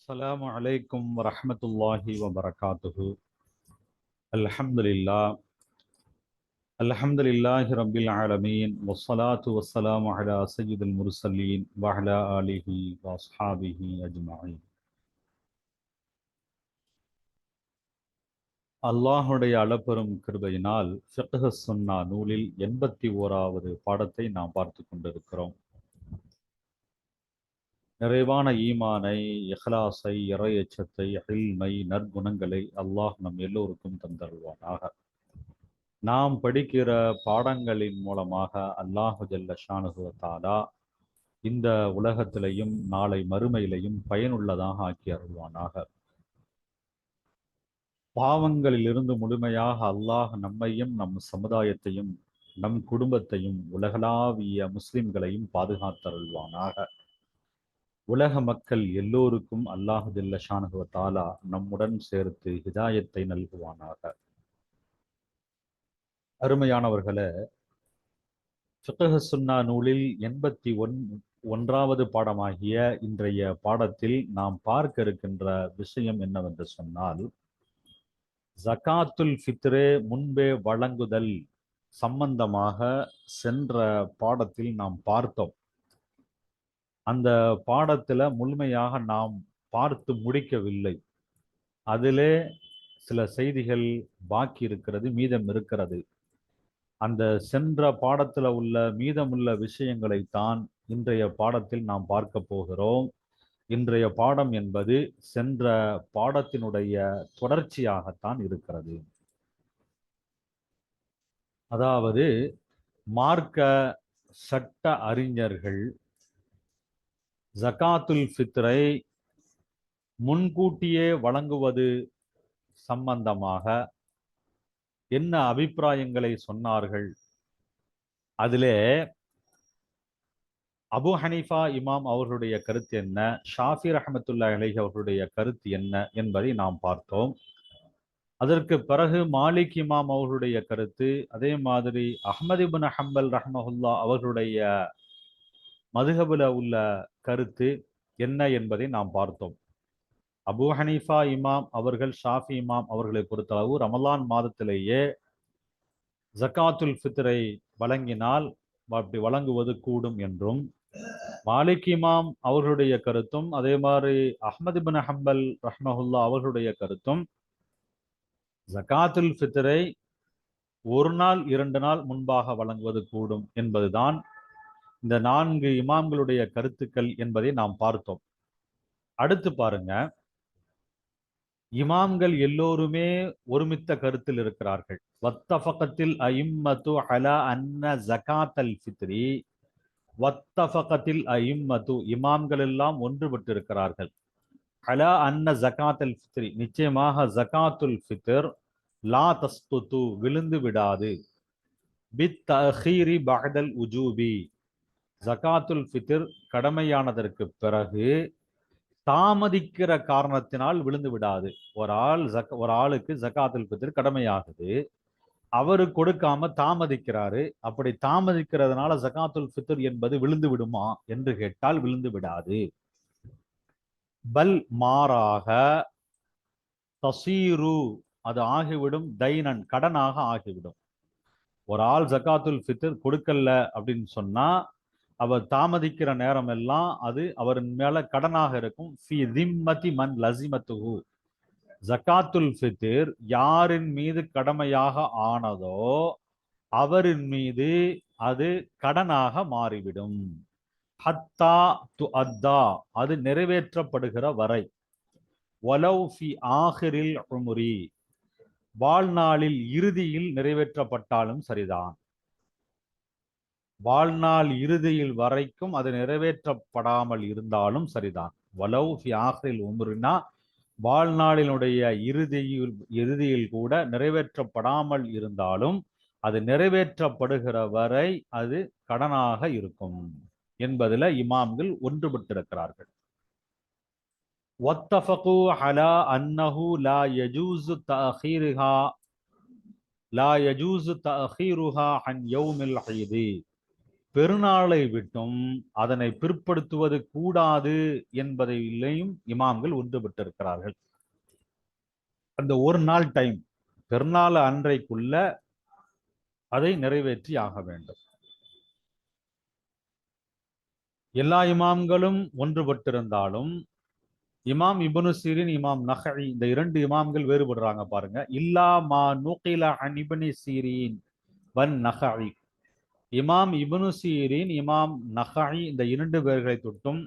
السلام عليكم ورحمة الله وبركاته الحمد لله الحمد لله رب العالمين والصلاة والسلام على سيد المرسلين وعلى آله وأصحابه أجمعين அல்லாஹுடைய அளப்பெரும் கிருபையினால் ஃபிக்ஹ் சுன்னா நூலில் எண்பத்தி ஓராவது பாடத்தை நாம் பார்த்து கொண்டிருக்கிறோம் நிறைவான ஈமானை இஹ்லாஸை இறை எச்சத்தை இல்மை நற்குணங்களை அல்லாஹ் நம் எல்லோருக்கும் தந்தருள்வானாக. நாம் படிக்கிற பாடங்களின் மூலமாக அல்லாஹு ஜல்ல ஷானுகுவத்தாலா இந்த உலகத்திலையும் நாளை மறுமையிலையும் பயனுள்ளதாக ஆக்கி அருள்வானாக. பாவங்களிலிருந்து முழுமையாக அல்லாஹ் நம்மையும் நம் சமுதாயத்தையும் நம் குடும்பத்தையும் உலகளாவிய முஸ்லிம்களையும் பாதுகாத்தருள்வானாக. உலக மக்கள் எல்லோருக்கும் அல்லாஹுதில்ல ஷானுகுவ தாலா நம்முடன் சேர்த்து ஹிதாயத்தை நல்குவானாக. அருமையானவர்களே சுத்தக சுன்னா நூலில் எண்பத்தி ஒன் ஒன்றாவது பாடமாகிய இன்றைய பாடத்தில் நாம் பார்க்க இருக்கின்ற விஷயம் என்னவென்று சொன்னால் ஜகாத்துல் ஃபித்ரே முன்பே வழங்குதல் சம்பந்தமாக சென்ற பாடத்தில் நாம் பார்த்தோம். அந்த பாடத்தில் முழுமையாக நாம் பார்த்து முடிக்கவில்லை. அதிலே சில செய்திகள் பாக்கி இருக்கிறது மீதம் இருக்கிறது. அந்த சென்ற பாடத்தில் உள்ள மீதமுள்ள விஷயங்களை தான் இன்றைய பாடத்தில் நாம் பார்க்க போகிறோம். இன்றைய பாடம் என்பது சென்ற பாடத்தினுடைய தொடர்ச்சியாகத்தான் இருக்கிறது. அதாவது மார்க்க சட்ட அறிஞர்கள் ஜகாத்துல் ஃபித்ரை முன்கூட்டியே வழங்குவது சம்பந்தமாக என்ன அபிப்பிராயங்களை சொன்னார்கள்? அதிலே அபு ஹனீஃபா இமாம் அவர்களுடைய கருத்து என்ன? ஷாஃபி ரஹமத்துல்லா அலஹி அவர்களுடைய கருத்து என்ன என்பதை நாம் பார்த்தோம். அதற்கு பிறகு மாலிக் இமாம் அவர்களுடைய கருத்து அதே மாதிரி அஹமது இபின் ஹம்பல் ரஹமஹுல்லா அவர்களுடைய மதுகபுல உள்ள கருத்து என்ன என்பதை நாம் பார்த்தோம். அபு ஹனீஃபா இமாம் அவர்கள் ஷாஃபி இமாம் அவர்களை பொறுத்தளவு ரமலான் மாதத்திலேயே ஜக்காத்துல் ஃபித்ரை வழங்கினால் அப்படி வழங்குவது கூடும் என்றும் மாலிக் இமாம் அவர்களுடைய கருத்தும் அதே மாதிரி அஹமது பின் ஹம்பல் ரஹ்மஹுல்லா அவர்களுடைய கருத்தும் ஜக்காத்துல் ஃபித்ரை ஒரு நாள் இரண்டு நாள் முன்பாக வழங்குவது கூடும் என்பதுதான் இந்த நான்கு இமாம்களுடைய கருத்துக்கள் என்பதை நாம் பார்த்தோம். அடுத்து பாருங்க. இமாம்கள் எல்லோருமே ஒருமித்த கருத்தில் இருக்கிறார்கள். வத்தஃபகத்தில் ஐம்மத்து அலா அன்ன ஜகாத் அல் ஃபித்ரி. வத்தஃபகத்தில் ஐம்மத்து இமாம்கள் எல்லாம் ஒன்றுபட்டு இருக்கிறார்கள் அலா அன்ன ஜகாத் அல் ஃபித்ரி. நிச்சயமாக ஜகாத்துல் ஃபித்ர் லா தஸ்துத்து விழுந்து விடாது. பித் தஹீரி பஹதல் உஜூபி. ஜகாத்துல் ஃபித்ர் கடமையானதற்கு பிறகு தாமதிக்கிற காரணத்தினால் விழுந்து விடாது. ஒரு ஆள் ஜக் ஒரு ஆளுக்கு ஜக்காத்துல் ஃபித்ர் கடமையாகுது. அவரு கொடுக்காம தாமதிக்கிறாரு. அப்படி தாமதிக்கிறதுனால ஜகாத்துல் ஃபித்ர் என்பது விழுந்து விடுமா என்று கேட்டால் விழுந்து விடாது. பல் மாறாக தசீரு அது ஆகிவிடும். தைனன் கடனாக ஆகிவிடும். ஒரு ஆள் ஜக்காத்துல் ஃபித்ர் கொடுக்கல அப்படின்னு சொன்னா அவர் தாமதிக்கிற நேரம் எல்லாம் அது அவரின் மேல கடனாக இருக்கும். ஃபி திம்மதி மன் லசிமத்துஹு. ஜக்காத்துல் ஃபித்திர் யாரின் மீது கடமையாக ஆனதோ அவரின் மீது அது கடனாக மாறிவிடும். ஹத்தா து அத்தா அது நிறைவேற்றப்படுகிற வரை. ஒலவ் ஃபி ஆஹிரில் உமுரி வாழ்நாளில் இறுதியில் நிறைவேற்றப்பட்டாலும் சரிதான். வாழ்நாள் இறுதியில் வரைக்கும் அது நிறைவேற்றப்படாமல் இருந்தாலும் சரிதான். வலவு ஃபியாஹில் உமர்னா வாழ்நாளினுடைய இறுதியில் இறுதியில் கூட நிறைவேற்றப்படாமல் இருந்தாலும் அது நிறைவேற்றப்படுகிற வரை அது கடனாக இருக்கும் என்பதில் இமாம்கள் ஒன்றுபட்டிருக்கிறார்கள். ஒத்தஃபகு அலா அன்னஹு லா யஜூசு தஹீருஹா லா யஜூசு தஹீருஹா அன் யௌமில் ஹைதி. பெருநாளை விட்டும் அதனை பிற்படுத்துவது கூடாது என்பதிலையும் இமாம்கள் ஒன்றுபட்டிருக்கிறார்கள் அந்த ஒரு நாள் டைம் பெருநாள் அன்றைக்குள்ள அதை நிறைவேற்றி ஆக வேண்டும். எல்லா இமாம்களும் ஒன்றுபட்டிருந்தாலும் இமாம் இபனு சீரின் இமாம் நஹி இந்த இரண்டு இமாம்கள் வேறுபடுறாங்க பாருங்க. இல்லா மா நுகில அன் இபனி சீரின் வன் நஹி இமாம் இபனு சீரின் இமாம் நஹாய் இந்த இரண்டு பேர்களை தொட்டும்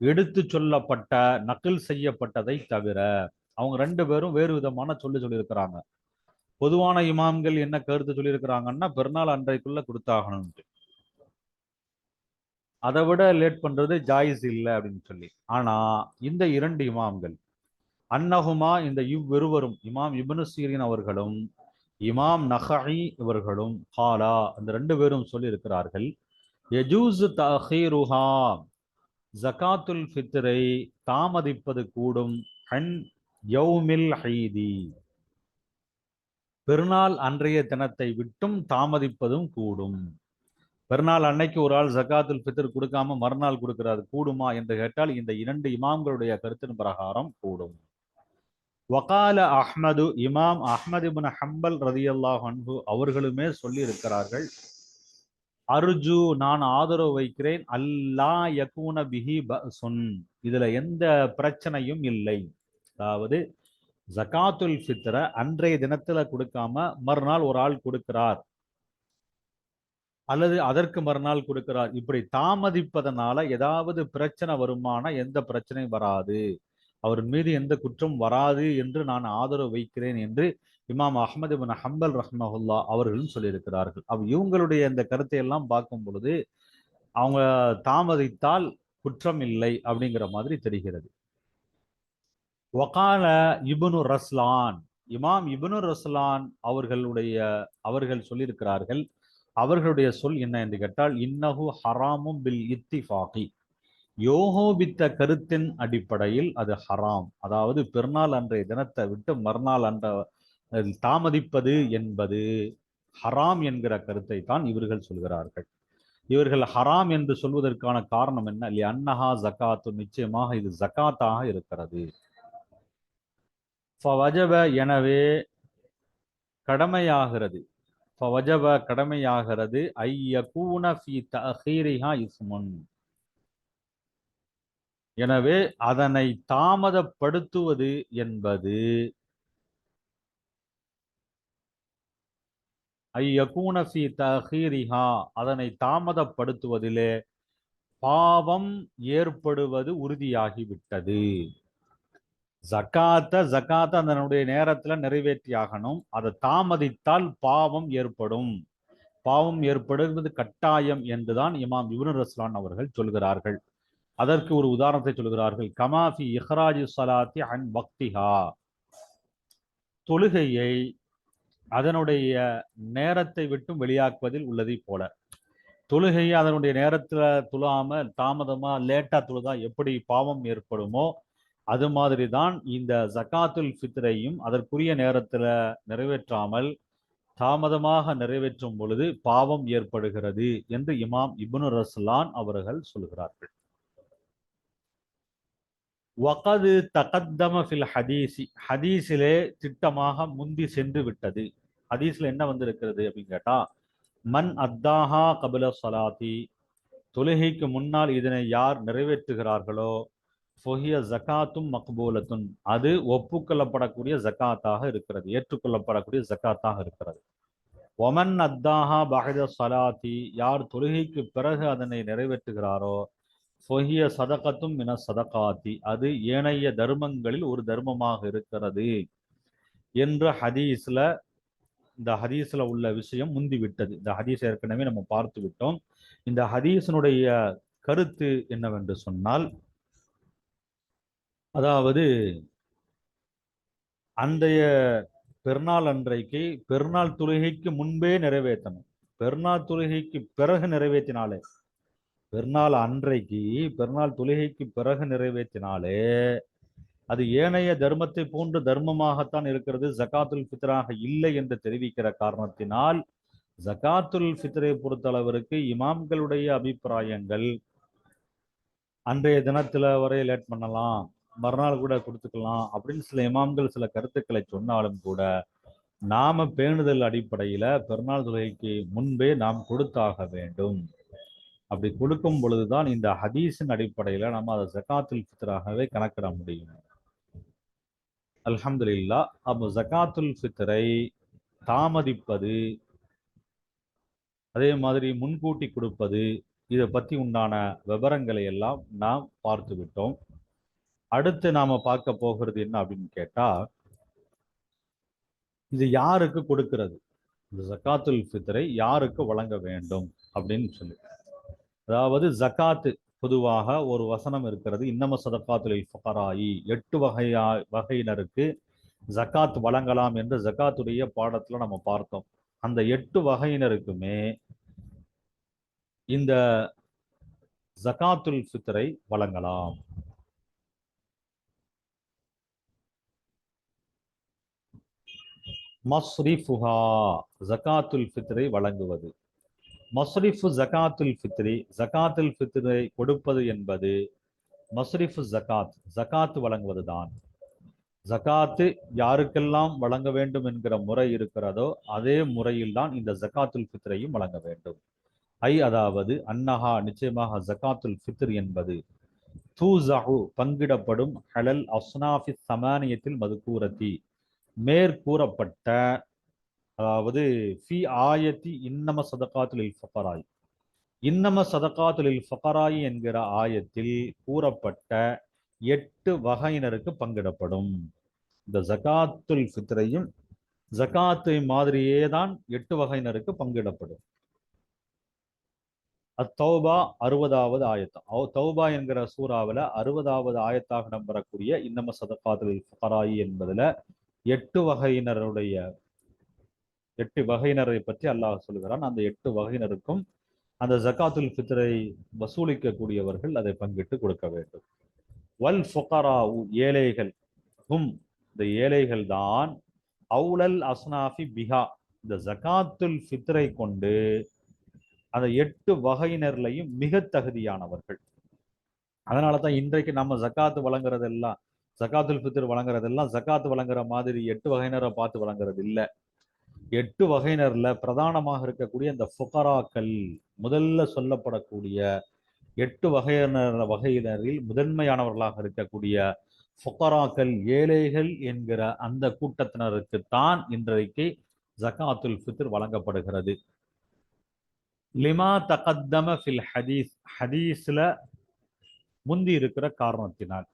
எடுத்து சொல்லப்பட்ட நக்கல் செய்யப்பட்டதை தவிர அவங்க ரெண்டு பேரும் வேறு விதமான சொல்லி சொல்லியிருக்கிறாங்க. பொதுவான இமாம்கள் என்ன கருத்து சொல்லியிருக்கிறாங்கன்னா பெருநாள் அன்றைக்குள்ள கொடுத்தாகணும்ட்டு. அதை விட லேட் பண்றது ஜாயிஸ் இல்லை அப்படின்னு சொல்லி. ஆனா இந்த இரண்டு இமாம்கள் அன்னகுமா இந்த இவ்விருவரும் இமாம் இபனு சீரின் அவர்களும் இமாம் நஹி இவர்களும் ஹாலா அந்த ரெண்டு பேரும் சொல்லியிருக்கிறார்கள் எஜூஸ் யஜூஸ் தஹீருஹா ஜகாத்துல் ஃபித்ரை தாமதிப்பது கூடும் ஹன் யௌமில் ஹைதி. பெருநாள் அன்றைய தினத்தை விட்டும் தாமதிப்பதும் கூடும். பெருநாள் அன்னைக்கு ஒரு ஆள் ஜக்காத்துல் ஃபித்ர் கொடுக்காம மறுநாள் கொடுக்கிறார் கூடுமா? என்று கேட்டால் இந்த இரண்டு இமாம்களுடைய கருத்தின் பிரகாரம் கூடும். வகால அஹ்மது இமாம் அஹ்மது இபின் ஹம்பல் ரதியல்லாஹ் அன்ஹு அவர்களுமே சொல்லி இருக்கிறார்கள் அர்ஜு நான் ஆதரவு வைக்கிறேன். அல்லா யகூன பிஹி பசுன் இதுல எந்த பிரச்சனையும் இல்லை. அதாவது ஜகாத்துல் ஃபித்ர அன்றைய தினத்துல கொடுக்காம மறுநாள் ஒரு ஆள் கொடுக்கிறார். அல்லது அதற்கு மறுநாள் கொடுக்கிறார். இப்படி தாமதிப்பதனால ஏதாவது பிரச்சனை வருமான எந்த பிரச்சனையும் வராது. அவர் மீது எந்த குற்றம் வராது என்று நான் ஆதரவு வைக்கிறேன் என்று இமாம் அஹமது பின் ஹம்பல் ரஹ்மஹுல்லா அவர்களும் சொல்லியிருக்கிறார்கள். அவ் இவங்களுடைய இந்த கருத்தை எல்லாம் பார்க்கும் பொழுது அவங்க தாமதித்தால் குற்றம் இல்லை அப்படிங்கிற மாதிரி தெரிகிறது. வகால இபுனு ரஸ்லான் இமாம் இபுனு ரஸ்லான் அவர்களுடைய அவர்கள் சொல்லியிருக்கிறார்கள். அவர்களுடைய சொல் என்ன என்று கேட்டால் இன்னஹு ஹராமும் பில் இத்திஃபாகி. யோகோபித்த கருத்தின் அடிப்படையில் அது ஹராம். அதாவது பெருநாள் அன்றைய தினத்தை விட்டு மறுநாள் அன்ற தாமதிப்பது என்பது ஹராம் என்கிற கருத்தை தான் இவர்கள் சொல்கிறார்கள். இவர்கள் ஹராம் என்று சொல்வதற்கான காரணம் என்ன? இல்லையா அன்னஹா ஜக்காத்து. நிச்சயமாக இது ஜக்காத்தாக இருக்கிறது. ஃபவஜப எனவே கடமையாகிறது. ஃபவஜப கடமையாகிறது. ஐயகூன ஃபி தஹீரிஹா இஸ்முன். எனவே அதனை தாமதப்படுத்துவது என்பது ஐயகூன தஹீரிஹா அதனை தாமதப்படுத்துவதிலே பாவம் ஏற்படுவது உறுதியாகிவிட்டது. ஜக்காத்த ஜக்காத்த அதனுடைய நேரத்துல நிறைவேற்றி ஆகணும் அதை தாமதித்தால் பாவம் ஏற்படும். பாவம் ஏற்படுவது கட்டாயம் என்றுதான் இமாம் இப்னு ரஸ்லான் அவர்கள் சொல்கிறார்கள். அதற்கு ஒரு உதாரணத்தை சொல்கிறார்கள் கமாஃபி இஹ்ராஜி சலாத்தி அன் பக்திஹா தொழுகையை அதனுடைய நேரத்தை விட்டும் வெளியாக்குவதில் உள்ளதை போல. தொழுகையை அதனுடைய நேரத்தில் துளாம தாமதமா லேட்டா துழுதா எப்படி பாவம் ஏற்படுமோ அது மாதிரி தான் இந்த ஜக்காத்துல் ஃபித்ரையும் அதற்குரிய நேரத்தில் நிறைவேற்றாமல் தாமதமாக நிறைவேற்றும் பொழுது பாவம் ஏற்படுகிறது என்று இமாம் இப்னு ரஸ்லான் அவர்கள் சொல்கிறார்கள். வகது தகத்தம ஃபில் ஹதீசி ஹதீஸிலே திட்டமாக முந்தி சென்று விட்டது. ஹதீஸில் என்ன வந்திருக்கிறது அப்படின்னு கேட்டா மன் அத்தாஹா கபில சலாத்தி தொழுகைக்கு முன்னால் இதனை யார் நிறைவேற்றுகிறார்களோ ஃபொஹிய ஜகாத்தும் மக்பூலத்தும் அது ஒப்புக்கொள்ளப்படக்கூடிய ஜக்காத்தாக இருக்கிறது ஏற்றுக்கொள்ளப்படக்கூடிய ஜக்காத்தாக இருக்கிறது. ஒமன் அத்தாஹா பஹத சலாத்தி யார் தொழுகைக்கு பிறகு அதனை நிறைவேற்றுகிறாரோ சொகிய சதகத்தும் மின சதகாத்தி அது ஏனைய தர்மங்களில் ஒரு தர்மமாக இருக்கிறது என்று ஹதீஸ்ல இந்த ஹதீஸ்ல உள்ள விஷயம் முந்திவிட்டது இந்த ஹதீஸ் ஏற்கனவே நம்ம பார்த்து விட்டோம். இந்த ஹதீஸனுடைய கருத்து என்னவென்று சொன்னால் அதாவது அன்றைய பெருநாள் அன்றைக்கு பெருநாள் தொழுகைக்கு முன்பே நிறைவேற்றணும். பெருநாள் தொழுகைக்கு பிறகு நிறைவேற்றினாலே பெருநாள் அன்றைக்கு பெருநாள் தொழுகைக்கு பிறகு நிறைவேற்றினாலே அது ஏனைய தர்மத்தை போன்று தர்மமாகத்தான் இருக்கிறது. ஜகாத்துல் ஃபித்ராக இல்லை என்று தெரிவிக்கிற காரணத்தினால் ஜகாத்துல் ஃபித்ரை பொறுத்தளவிற்கு இமாம்களுடைய அபிப்பிராயங்கள் அன்றைய தினத்துல வரை லேட் பண்ணலாம் மறுநாள் கூட கொடுத்துக்கலாம் அப்படின்னு சில இமாம்கள் சில கருத்துக்களை சொன்னாலும் கூட நாம பேணுதல் அடிப்படையில பெருநாள் தொகைக்கு முன்பே நாம் கொடுத்தாக வேண்டும். அப்படி கொடுக்கும் பொழுதுதான் இந்த ஹதீஸின் அடிப்படையில நம்ம அதை ஜகாத்துல் ஃபித்ராகவே கணக்கிட முடியும். அல்ஹம்துலில்லா அப்போ ஜகாத்துல் ஃபித்ரை தாமதிப்பது அதே மாதிரி முன்கூட்டி கொடுப்பது இதை பத்தி உண்டான விவரங்களை எல்லாம் நாம் பார்த்து விட்டோம். அடுத்து நாம பார்க்க போகிறது என்ன அப்படின்னு கேட்டால் இது யாருக்கு கொடுக்கிறது? இந்த ஜக்காத்துல் ஃபித்ரை யாருக்கு வழங்க வேண்டும் அப்படின்னு சொல்லி. அதாவது ஜக்காத்து பொதுவாக ஒரு வசனம் இருக்கிறது. இன்னம சதக்காத்துல் ஃபகராயி எட்டு வகையா வகையினருக்கு ஜக்காத் வழங்கலாம் என்று ஜக்காத்துடைய பாடத்துல நம்ம பார்த்தோம். அந்த எட்டு வகையினருக்குமே இந்த ஜகாத்துல் ஃபித்ரை வழங்கலாம். மஸ்ரிஃபுஹா ஜகாத்துல் ஃபித்ரை வழங்குவது. மஸ்ரிஃபு ஜகாத்துல் ஃபித்ரி ஜகாத்துல் ஃபித்ரை கொடுப்பது என்பது மஸ்ரிஃபு ஜகாத் ஜகாத் வழங்குவதுதான். ஜகாத்து யாருக்கெல்லாம் வழங்க வேண்டும் என்கிற முறை இருக்கிறதோ அதே முறையில் தான் இந்த ஜகாத்துல் ஃபித்ரையும் வழங்க வேண்டும். ஐ அதாவது அன்னஹா நிச்சயமாக ஜகாத்துல் ஃபித்ர் என்பது. தூசஹு பங்கிடப்படும் ஹலல் அஸ்னாஃபி சமானியத்தில் மதுக்கூரத்தி. மேற்கூறப்பட்ட அதாவது ஃபி ஆயத்தி இன்னம சதகாத்துலில் ஃபக்கராய் இன்னம சதகாத்துலில் ஃபக்கராய் என்கிற ஆயத்தில் கூறப்பட்ட எட்டு வகையினருக்கு பங்கிடப்படும். இந்த ஜகாத்துல் ஃபித்ரையும் ஜகாத்து மாதிரியே தான் எட்டு வகையினருக்கு பங்கிடப்படும். அத்தௌபா அறுபதாவது ஆயத்தம் தௌபா என்கிற சூறாவில் அறுபதாவது ஆயத்தாக நம்பரக்கூடிய இன்னம சதகாத்துலில் ஃபக்கராயி என்பதில் எட்டு வகையினருடைய எட்டு வகையினரை பற்றி அல்லாஹ் சொல்கிறான் அந்த எட்டு வகையினருக்கும் அந்த ஜகாத்துல் ஃபித்ரை வசூலிக்கக்கூடியவர்கள் அதை பங்கிட்டு கொடுக்க வேண்டும். வல் ஃபொகரா ஏழைகள் ஹும் இந்த ஏழைகள் தான் அவுலல் அஸ்னாஃபி பிஹா இந்த ஜகாத்துல் ஃபித்ரை கொண்டு அந்த எட்டு வகையினர்லையும் மிக தகுதியானவர்கள். அதனால தான் இன்றைக்கு நம்ம ஜக்காத்து வழங்குறதெல்லாம் ஜக்காத்துல் ஃபித்ர் வழங்குறதெல்லாம் ஜக்காத்து வழங்குற மாதிரி எட்டு வகையினரை பார்த்து வழங்குறது இல்லை எட்டு வகையினர்ல பிரதானமாக இருக்கக்கூடிய இந்த ஃபுகராக்கள் முதல்ல சொல்லப்படக்கூடிய எட்டு வகையினர் வகையினரில் முதன்மையானவர்களாக இருக்கக்கூடிய ஃபுகராக்கள் ஏழைகள் என்கிற அந்த கூட்டத்தினருக்குத்தான் இன்றைக்கு ஜக்காத்துல் ஃபித்ர் வழங்கப்படுகிறது. லிமா தகத்தம ஃபில் ஹதீஸ் ஹதீஸ்ல முந்தி இருக்கிற காரணத்தினால்.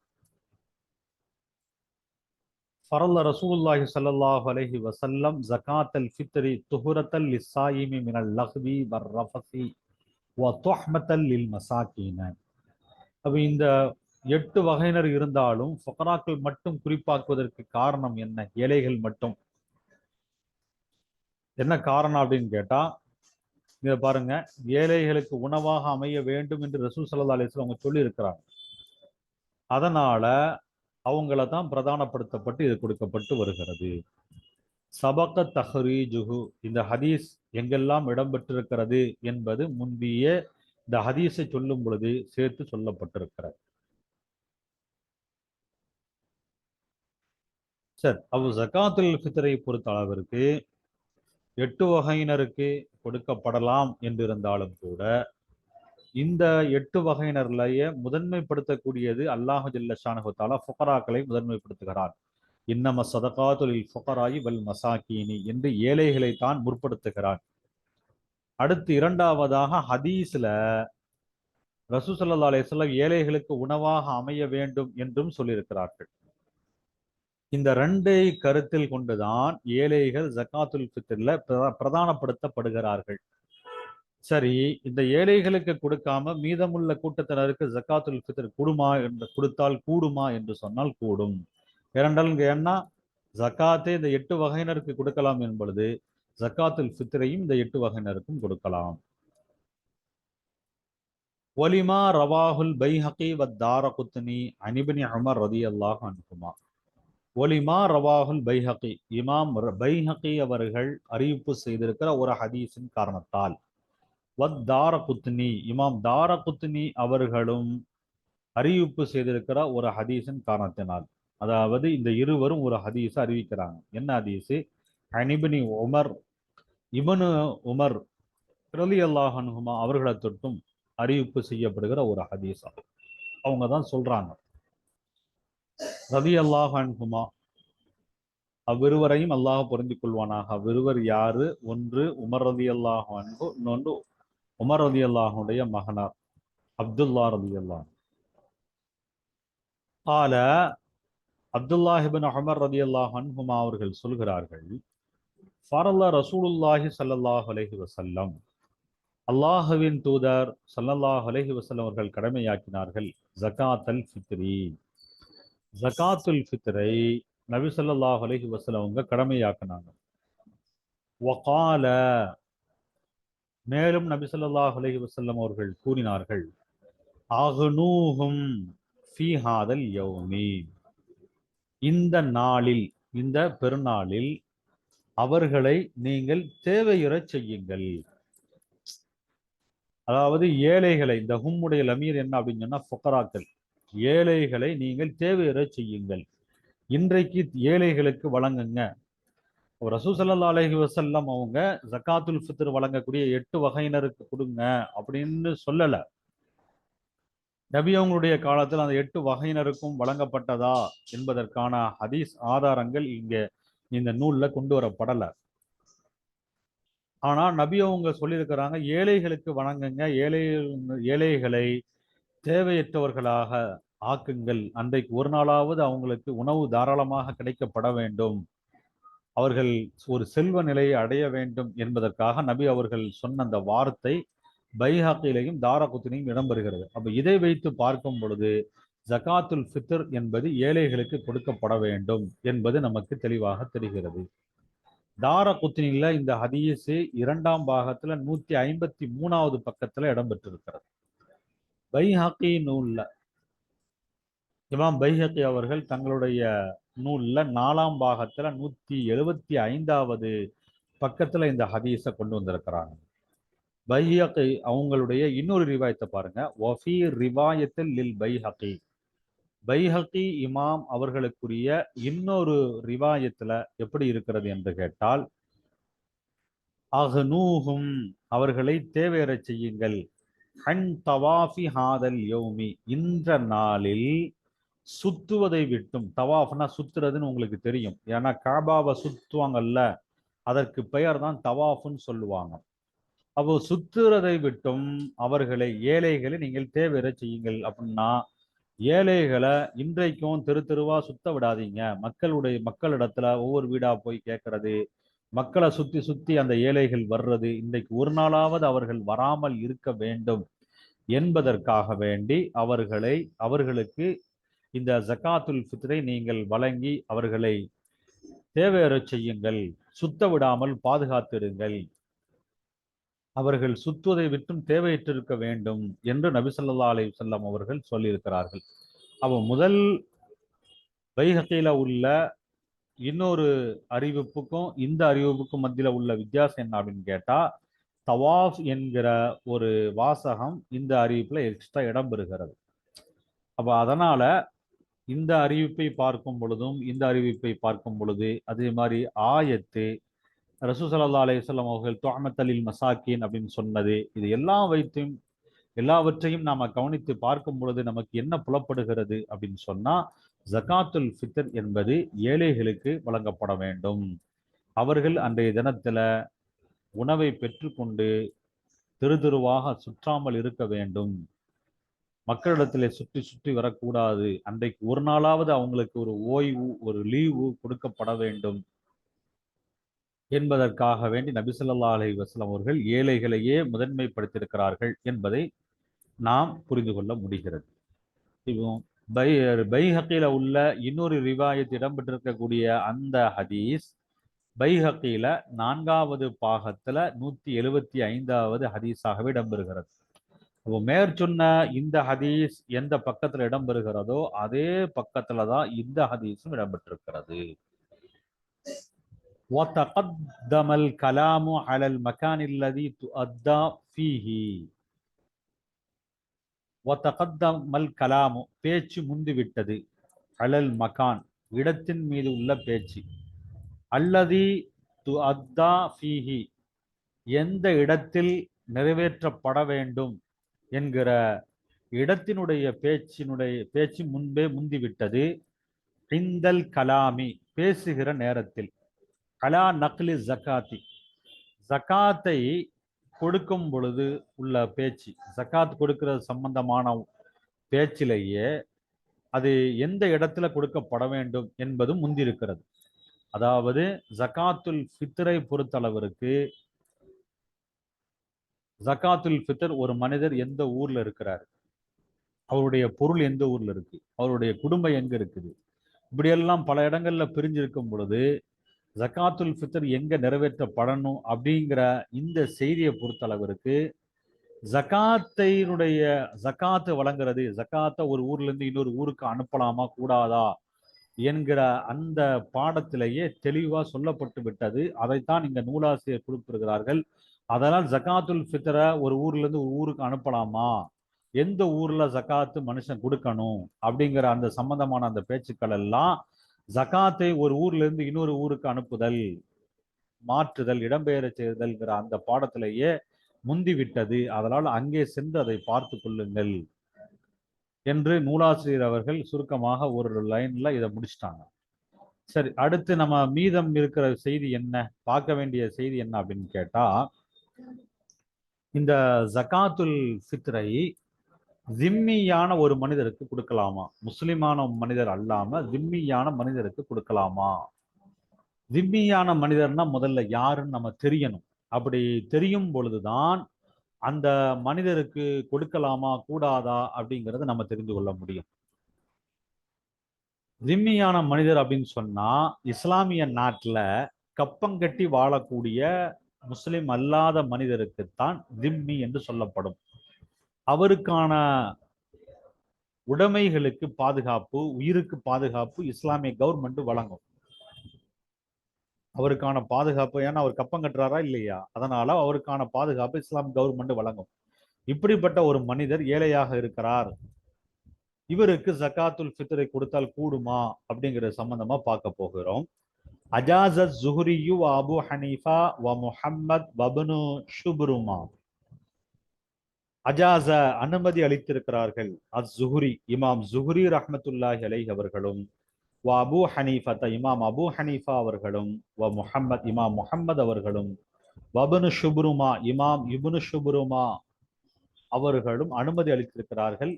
ஃபரல்ல ரசூலுல்லாஹி சல்லாஹ் அலஹி வசல்லம் ஜகாத் அல் ஃபித்ரி துஹுரத்தல் இஸ்ஸாயிமி மினல் லஹ்வி வர் ரஃபசி வ தொஹ்மத்தல் இல் மசாக்கீன அப்போ இந்த எட்டு வகையினர் இருந்தாலும் ஃபொக்கராக்கள் மட்டும் குறிப்பாக்குவதற்கு காரணம் என்ன? ஏழைகள் மட்டும். என்ன காரணம் அப்படின்னு கேட்டால் இங்க பாருங்க. ஏழைகளுக்கு உணவாக அமைய வேண்டும் என்று ரசூல் சல்லா அலிஸ்லாம் அவங்க சொல்லி இருக்கிறாங்க அதனால அவங்கள தான் பிரதானப்படுத்தப்பட்டு இது கொடுக்கப்பட்டு வருகிறது. சபக தஹரீஜுஹு. இந்த ஹதீஸ் எங்கெல்லாம் இடம்பெற்றிருக்கிறது என்பது முந்திய இந்த ஹதீஸை சொல்லும் பொழுது சேர்த்து சொல்லப்பட்டிருக்கிறது. சரி அவ் ஜக்காத்துல் ஃபித்தரை பொறுத்த அளவிற்கு எட்டு வகையினருக்கு கொடுக்கப்படலாம் என்றிருந்தாலும் கூட இந்த எட்டு வகையினர்லயே முதன்மைப்படுத்தக்கூடியது அல்லாஹு ஜல்லஷானுத்தாலா ஃபுகராக்களை முதன்மைப்படுத்துகிறார். இன்னம சதகாத்துலில் ஃபுகராயி வல் மசாக்கீனி என்று ஏழைகளை தான் முற்படுத்துகிறார். அடுத்து இரண்டாவதாக ஹதீஸ்ல ரசூசல்லா அலிஸ்லாம் ஏழைகளுக்கு உணவாக அமைய வேண்டும் என்றும் சொல்லியிருக்கிறார்கள். இந்த ரெண்டை கருத்தில் கொண்டுதான் ஏழைகள் ஜக்காத்துல் ஃபித்ரில் பிரதானப்படுத்தப்படுகிறார்கள். சரி இந்த ஏழைகளுக்கு கொடுக்காம மீதமுள்ள கூட்டத்தினருக்கு ஜக்காத்துல் ஃபித்ர் கூடுமா என்று கொடுத்தால் கூடுமா என்று சொன்னால் கூடும். இரண்டால் ஏன்னா ஜக்காத்தை இந்த எட்டு வகையினருக்கு கொடுக்கலாம் என்பது ஜக்காத்துல் ஃபித்ரையும் இந்த எட்டு வகையினருக்கும் கொடுக்கலாம். ஒலிமா ரவாஹுல் பைஹகி வத்தார குத்னி அனிபினி அமர் ரதி அல்லாஹ் அனுகுமா ஒலிமா ரவாஹுல் பைஹகி இமாம் ர- பைஹகி அவர்கள் அறிவிப்பு செய்திருக்கிற ஒரு ஹதீஸின் காரணத்தால். வத் தார குத்னி இமாம் தார குத்னி அவர்களும் அறிவிப்பு செய்திருக்கிற ஒரு ஹதீஸின் காரணத்தினால். அதாவது இந்த இருவரும் ஒரு ஹதீஸை அறிவிக்கிறாங்க. என்ன ஹதீஸு? ஹனிபினி உமர் இபனு உமர் ரலி அல்லாஹனுமா அவர்களை தொட்டும் அறிவிப்பு செய்யப்படுகிற ஒரு ஹதீஸா அவங்க தான் சொல்றாங்க. ரலி அல்லாஹன்ஹுமா அவ்விருவரையும் அல்லாஹ் பொருந்திக் கொள்வானாக. அவ்விருவர் யாரு? ஒன்று உமர் ரதி அல்லாஹ் அன்பு இன்னொன்று உமர் அலி அல்லாஹுடைய மகனார் அப்துல்லா அலி அல்லா ஆல அப்துல்லாஹிபின் அஹமர் ரதி அல்லாஹ் அவர்கள் சொல்கிறார்கள் ஃபரல்ல ரசூலுல்லாஹி சல்லல்லாஹ் அலஹி வசல்லம் அல்லாஹுவின் தூதர் சல்லல்லாஹ் அலைஹி வசல்லம் அவர்கள் கடமையாக்கினார்கள் ஜகாத்தல் ஃபித்ரி. ஜகாத்துல் ஃபித்ரை நபி சல்லாஹ் அலஹி வசல்லம் அவங்க கடமையாக்குனாங்க. வகால மேலும் நபி ஸல்லல்லாஹு அலைஹி அவர்கள் கூறினார்கள் அகுனூஹும் ஃபீ யௌமி. இந்த நாளில் இந்த பெருநாளில் அவர்களை நீங்கள் தேவையுறச் செய்யுங்கள். அதாவது ஏழைகளை இந்த ஹும்முடைய லமீர் என்ன அப்படின்னு சொன்னா ஃபொக்கராக்கள் ஏழைகளை நீங்கள் தேவையுறச் செய்யுங்கள். இன்றைக்கு ஏழைகளுக்கு வழங்குங்க. ரசூசல்லா அலஹி வசல்லம் அவங்க ஜக்காத்துல் ஃபித்ர் வழங்கக்கூடிய எட்டு வகையினருக்கு கொடுங்க அப்படின்னு சொல்லலை. நபி அவங்களுடைய காலத்தில் அந்த எட்டு வகையினருக்கும் வழங்கப்பட்டதா என்பதற்கான ஹதீஸ் ஆதாரங்கள் இங்க இந்த நூல்ல கொண்டு வரப்படல. ஆனா நபி அவங்க சொல்லியிருக்கிறாங்க ஏழைகளுக்கு வணங்குங்க ஏழை ஏழைகளை தேவையற்றவர்களாக ஆக்குங்கள். அன்றைக்கு ஒரு நாளாவது அவங்களுக்கு உணவு தாராளமாக கிடைக்கப்பட வேண்டும். அவர்கள் ஒரு செல்வ நிலையை அடைய வேண்டும் என்பதற்காக நபி அவர்கள் சொன்ன அந்த வார்த்தை பைஹாக்கிலையும் தாரகுத்திலையும் இடம்பெறுகிறது. அப்போ இதை வைத்து பார்க்கும் பொழுது ஜகாத்துல் ஃபித்ர் என்பது ஏழைகளுக்கு கொடுக்கப்பட வேண்டும் என்பது நமக்கு தெளிவாக தெரிகிறது. தார குத்தினில இந்த ஹதீஸு இரண்டாம் பாகத்துல நூத்தி ஐம்பத்தி மூணாவது பக்கத்துல இடம்பெற்றிருக்கிறது. பைஹாக்கி நூல்ல இமாம் பைஹக்கி அவர்கள் தங்களுடைய நூல்ல நாலாம் பாகத்துல நூத்தி எழுபத்தி ஐந்தாவது பக்கத்துல இந்த ஹதீஸை கொண்டு வந்திருக்கிறாங்க. பைஹக்கி அவங்களுடைய இன்னொரு ரிவாயத்தை பாருங்க. ஒஃபி ரிவாயத்தில் லில் பைஹக்கி. பைஹக்கி இமாம் அவர்களுக்குரிய இன்னொரு ரிவாயத்துல எப்படி இருக்கிறது என்று கேட்டால் அஹ்னூஹும் அவர்களை தேவையறச் செய்யுங்கள். ஹன் தவாஃபி ஹாதல் யோமி. இன்ற நாளில் சுத்துவதை விட்டும். தவாஃப்னா சுத்துறதுன்னு உங்களுக்கு தெரியும். ஏன்னா காபாவை சுத்துவாங்கல்ல அதற்கு பெயர் தான் தவாஃப்னு சொல்லுவாங்க. அப்போ சுத்துறதை விட்டும் அவர்களை ஏழைகளை நீங்கள் தேவையற செய்யுங்கள் அப்படின்னா ஏழைகளை இன்றைக்கும் தெரு தெருவா சுத்த விடாதீங்க. மக்களுடைய மக்களிடத்துல ஒவ்வொரு வீடா போய் கேட்கறது மக்களை சுத்தி சுத்தி அந்த ஏழைகள் வர்றது இன்றைக்கு ஒரு நாளாவது அவர்கள் வராமல் இருக்க வேண்டும் என்பதற்காக வேண்டி அவர்களை அவர்களுக்கு இந்த ஜகாத்துல் ஃபித்ரை நீங்கள் வழங்கி அவர்களை தேவையறச் செய்யுங்கள். சுத்த விடாமல் பாதுகாத்திடுங்கள் அவர்கள் சுத்துவதை விட்டும் தேவையற்றிருக்க வேண்டும் என்று நபிசல்லா அலி அலைஹி அவர்கள் சொல்லியிருக்கிறார்கள். அவ முதல் வைஹக்கையில உள்ள இன்னொரு அறிவிப்புக்கும் இந்த அறிவிப்புக்கும் மத்தியில் உள்ள வித்தியாசம் என்ன அப்படின்னு கேட்டால் தவாஃப் என்கிற ஒரு வாசகம் இந்த அறிவிப்பில் எக்ஸ்ட்ரா இடம் பெறுகிறது. அப்போ அதனால் இந்த அறிவிப்பை பார்க்கும் பொழுதும் இந்த அறிவிப்பை பார்க்கும் பொழுது அதே மாதிரி ஆயத்து ரசூசல்லா அலையம் அவர்கள் தோமத்தலில் மசாக்கின் அப்படின்னு சொன்னது இது எல்லாம் வைத்தும் எல்லாவற்றையும் நாம் கவனித்து பார்க்கும் பொழுது நமக்கு என்ன புலப்படுகிறது அப்படின்னு சொன்னால் ஜகாத்துல் ஃபித்தர் என்பது ஏழைகளுக்கு வழங்கப்பட வேண்டும். அவர்கள் அன்றைய தினத்தில் உணவை பெற்றுக்கொண்டு திரு திருவாக சுற்றாமல் இருக்க வேண்டும். மக்களிடத்திலே சுற்றி சுற்றி வரக்கூடாது. அன்றைக்கு ஒரு நாளாவது அவங்களுக்கு ஒரு ஓய்வு ஒரு லீவு கொடுக்கப்பட வேண்டும். என்பதற்காக வேண்டி நபிசல்லா அலி வஸ்லாம் அவர்கள் ஏழைகளையே முதன்மைப்படுத்தியிருக்கிறார்கள் என்பதை நாம் புரிந்து கொள்ள முடிகிறது. இப்போ பை பைஹக்கில உள்ள இன்னொரு ரிவாயத் இடம்பெற்றிருக்கக்கூடிய அந்த ஹதீஸ் பைஹக்கில நான்காவது பாகத்துல நூத்தி எழுபத்தி ஐந்தாவது ஹதீஸாகவே இடம்பெறுகிறது. அப்போ மேற்சொன்ன இந்த ஹதீஸ் எந்த பக்கத்துல இடம்பெறுகிறதோ அதே பக்கத்துல தான் இந்த ஹதீஸும் இடம்பெற்றிருக்கிறது وتقدم الكلام على المكان الذي تؤدى فيه وتقدم الكلام பேச்சு முந்திவிட்டது அலல் மகான் இடத்தின் மீது உள்ள பேச்சு அல்லதி து அத்தா ஃபீஹி எந்த இடத்தில் நிறைவேற்றப்பட வேண்டும் என்கிற இடத்தினுடைய பேச்சினுடைய பேச்சு முன்பே முந்திவிட்டது. இந்தல் கலாமி பேசுகிற நேரத்தில். கலா நக்லி ஜக்காத்தி. ஜக்காத்தை கொடுக்கும் பொழுது உள்ள பேச்சு ஜக்காத் கொடுக்கிறது சம்பந்தமான பேச்சிலேயே அது எந்த இடத்துல கொடுக்கப்பட வேண்டும் என்பதும் முந்திருக்கிறது அதாவது ஜகாத்துல் ஃபித்ரை பொறுத்தளவிற்கு ஜகாத்துல் ஃபித்தர் ஒரு மனிதர் எந்த ஊர்ல இருக்கிறார்? அவருடைய பொருள் எந்த ஊர்ல இருக்கு? அவருடைய குடும்பம் எங்க இருக்குது? இப்படியெல்லாம் பல இடங்கள்ல பிரிஞ்சிருக்கும் பொழுது ஜகாத்துல் ஃபித்தர் எங்க நிறைவேற்றப்படணும் அப்படிங்கிற இந்த செய்தியை பொறுத்தளவிற்கு ஜக்காத்தையினுடைய ஜக்காத்து வழங்குறது ஜகாத்தை ஒரு ஊர்ல இருந்து இன்னொரு ஊருக்கு அனுப்பலாமா கூடாதா என்கிற அந்த பாடத்திலேயே தெளிவா சொல்லப்பட்டு விட்டது. அதைத்தான் இங்க நூலாசிரியர் குறிப்பிடுகிறார்கள். அதனால் ஜகாத்துல் ஃபித்ர ஒரு ஊர்லேருந்து ஒரு ஊருக்கு அனுப்பலாமா? எந்த ஊரில் ஜகாத்து மனுஷன் கொடுக்கணும்? அப்படிங்கிற அந்த சம்பந்தமான அந்த பேச்சுக்கள் எல்லாம் ஜகாத்தை ஒரு ஊர்லேருந்து இன்னொரு ஊருக்கு அனுப்புதல் மாற்றுதல் இடம்பெயர செய்தல்ங்கிற அந்த பாடத்திலேயே முந்திவிட்டது. அதனால் அங்கே சென்று அதை பார்த்து கொள்ளுங்கள் என்று நூலாசிரியர் அவர்கள் சுருக்கமாக ஒரு லைன்ல இதை முடிச்சிட்டாங்க. சரி அடுத்து நம்ம மீதம் இருக்கிற செய்தி என்ன? பார்க்க வேண்டிய செய்தி என்ன அப்படின்னு கேட்டால் இந்த ஜகாத்துல் ஃபித்ரை ஜிம்மியான ஒரு மனிதருக்கு கொடுக்கலாமா? முஸ்லிமான மனிதர் அல்லாம ஜிம்மியான மனிதருக்கு கொடுக்கலாமா? ஜிம்மியான மனிதர்னா முதல்ல யாருன்னு நம்ம தெரியணும். அப்படி தெரியும் பொழுதுதான் அந்த மனிதருக்கு கொடுக்கலாமா கூடாதா அப்படிங்கிறத நம்ம தெரிந்து கொள்ள முடியும். ஜிம்மியான மனிதர் அப்படின்னு சொன்னா இஸ்லாமிய நாட்டுல கப்பங்கட்டி வாழக்கூடிய முஸ்லிம் அல்லாத மனிதருக்குத்தான் திம்மி என்று சொல்லப்படும். அவருக்கான உடைமைகளுக்கு பாதுகாப்பு உயிருக்கு பாதுகாப்பு இஸ்லாமிய கவர்மெண்ட் வழங்கும். அவருக்கான பாதுகாப்பு ஏன்னா அவர் கப்பம் கட்டுறாரா இல்லையா? அதனால அவருக்கான பாதுகாப்பு இஸ்லாம் கவர்மெண்ட் வழங்கும். இப்படிப்பட்ட ஒரு மனிதர் ஏழையாக இருக்கிறார். இவருக்கு ஜக்காத்துல் ஃபித்ரை கொடுத்தால் கூடுமா அப்படிங்கிற சம்பந்தமா பார்க்க போகிறோம். அஜாசத் ஜுஹ்ரியு வ அபு ஹனீஃபா வ முஹம்மத் வபனு ஷுப்ருமா. அஜாச அனுமதி அளித்திருக்கிறார்கள். அஸ் ஜுஹுரி இமாம் ஜுஹுரி ரஹமத்துல்லாஹி அலைஹி அவர்களும் வ அபு ஹனீஃபத்த இமாம் அபு ஹனீஃபா அவர்களும் வ முஹம்மத் இமாம் முஹம்மத் அவர்களும் வபனு ஷுப்ருமா இமாம் இபுனு ஷுப்ருமா அவர்களும் அனுமதி அளித்திருக்கிறார்கள்.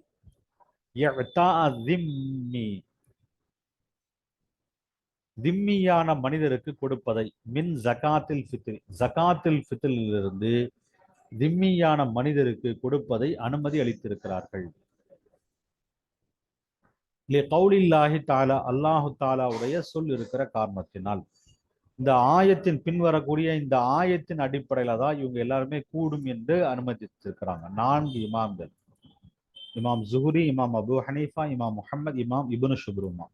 திம்மியான மனிதருக்கு கொடுப்பதை மின் ஜகாத்தில் ஃபித்ரி ஜகாத்தில் ஃபித்ரிலிருந்து திம்மியான மனிதருக்கு கொடுப்பதை அனுமதி அளித்திருக்கிறார்கள். கவுலில்லாஹி தாலா அல்லாஹு தாலாவுடைய சொல் இருக்கிற காரணத்தினால் இந்த ஆயத்தின் பின்வரக்கூடிய இந்த ஆயத்தின் அடிப்படையில தான் இவங்க எல்லாருமே கூடும் என்று அனுமதித்திருக்கிறாங்க. நான்கு இமாம்கள். இமாம் ஜுஹுரி இமாம் அபு ஹனீஃபா இமாம் முஹம்மத் இமாம் இபுனு ஷுப்ருமா.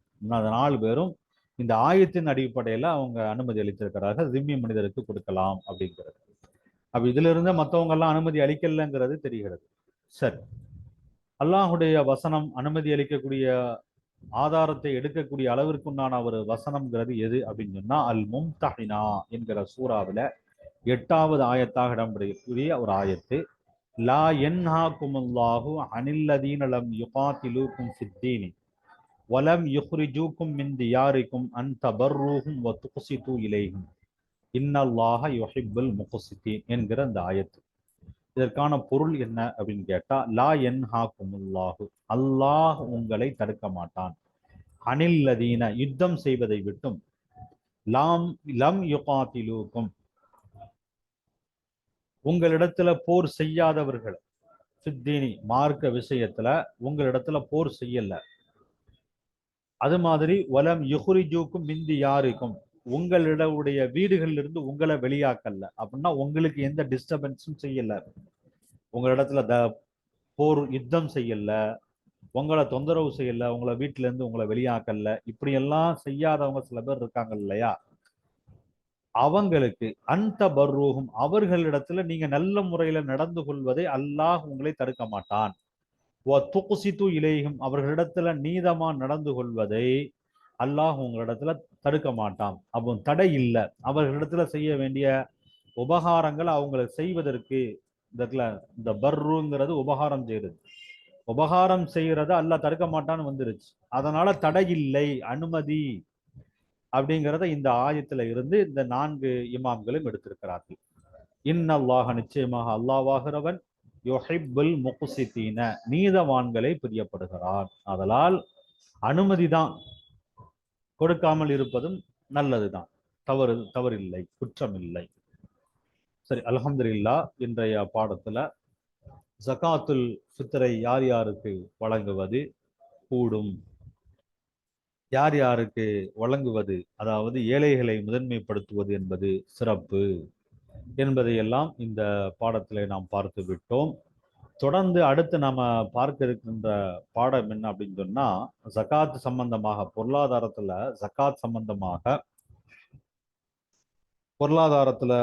நாலு பேரும் இந்த ஆயத்தின் அடிப்படையில அவங்க அனுமதி அளித்திருக்கிறார்கள். திம்மி மனிதருக்கு கொடுக்கலாம் அப்படிங்கிறது. அப்போ இதுல இருந்து மற்றவங்க எல்லாம் அனுமதி அளிக்கலங்கிறது தெரிகிறது. சரி. அல்லாஹுடைய வசனம் அனுமதி அளிக்கக்கூடிய ஆதாரத்தை எடுக்கக்கூடிய அளவிற்கு உண்டான ஒரு வசனம்ங்கிறது எது அப்படின்னு சொன்னா அல் மும்தஹினா என்கிற சூறாவில எட்டாவது ஆயத்தாக இடம்பெறக்கூடிய ஒரு ஆயத்து. லா என்ஹாக்குமுல்லாஹு அனில்லதீனலம் யுகாத்திலூக்கும் சித்தீனி வலம் யுஹ்ரிஜூக்கும் மின் தியாரிக்கும் அன் தபர்ரூஹும் வ துக்சித்து இலைஹும். இன்னல்லாஹ யுஹிப்புல் முக்சித்தீன் என்கிற அந்த ஆயத்து. இதற்கான பொருள் என்ன அப்படின்னு கேட்டா லா என் ஹாக்குமுல்லாஹு அல்லாஹ் உங்களை தடுக்க மாட்டான். அனில்லதீன யுத்தம் செய்வதை விட்டும். லாம் லம் யுகாத்திலூக்கும். உங்களிடத்துல போர் செய்யாதவர்கள். சித்தீனி மார்க்க விஷயத்துல உங்களிடத்துல போர் செய்யல. அது மாதிரி வலம் யுகுரிஜூக்கும் மிந்தி யாருக்கும்? உங்களிடவுடைய வீடுகளிலிருந்து உங்களை வெளியாக்கல அப்படின்னா உங்களுக்கு எந்த டிஸ்டர்பன்ஸும் செய்யல. உங்களிடத்துல த போர் யுத்தம் செய்யல. உங்களை தொந்தரவு செய்யல. உங்களை வீட்டுல இருந்து உங்களை வெளியாக்கல இப்படியெல்லாம் செய்யாதவங்க சில பேர் இருக்காங்க இல்லையா? அவங்களுக்கு அந்த பர்ரூகும் அவர்களிடத்துல நீங்க நல்ல முறையில நடந்து கொள்வதை அல்லாஹ் உங்களை தடுக்க மாட்டான். துகுசித்து இலையும் அவர்களிடத்துல நீதமா நடந்து கொள்வதை அல்லாஹ் உங்களிடத்துல தடுக்க மாட்டான். அப்போ தடை இல்லை. அவர்களிடத்துல செய்ய வேண்டிய உபகாரங்கள் அவங்களை செய்வதற்கு இந்த இடத்துல இந்த பர்ருங்கிறது உபகாரம் செய்யறது. உபகாரம் செய்யறத அல்லாஹ் தடுக்க மாட்டான்னு வந்துருச்சு. அதனால தடை இல்லை அனுமதி அப்படிங்கிறத இந்த ஆயத்துல இருந்து இந்த நான்கு இமாம்களும் எடுத்திருக்கிறார்கள். இன்னல்லாஹ நிச்சயமாக அல்லாவாகிறவன் யொஹிப்புல் முகுசித்தீன நீதவான்களை பிரியப்படுகிறார். அதனால் அனுமதிதான். கொடுக்காமல் இருப்பதும் நல்லதுதான். தவறு தவறில்லை குற்றமில்லை. சரி அல்ஹம்துலில்லா இன்றைய பாடத்துல ஜகாத்துல் ஃபித்ரை யார் யாருக்கு வழங்குவது கூடும்? யார் யாருக்கு வழங்குவது? அதாவது ஏழைகளை முதன்மைப்படுத்துவது என்பது சிறப்பு. என்பதையெல்லாம் இந்த பாடத்திலே நாம் பார்த்து விட்டோம். தொடர்ந்து அடுத்து நாம் பார்க்க இருக்கின்ற பாடம் என்ன அப்படின்னு சொன்னா ஜகாத் சம்பந்தமாக பொருளாதாரத்துல ஜகாத் சம்பந்தமாக பொருளாதாரத்துல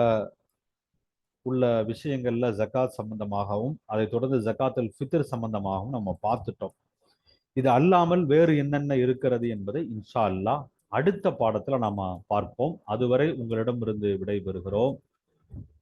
உள்ள விஷயங்கள்ல ஜக்காத் சம்பந்தமாகவும் அதை தொடர்ந்து ஜக்காத்தில் ஃபித்ர் சம்பந்தமாகவும் நம்ம பார்த்துட்டோம். இது அல்லாமல் வேறு என்னென்ன இருக்கிறது என்பதை இன்ஷா அல்லா அடுத்த பாடத்துல நாம பார்ப்போம். அதுவரை உங்களிடமிருந்து விடைபெறுகிறோம்.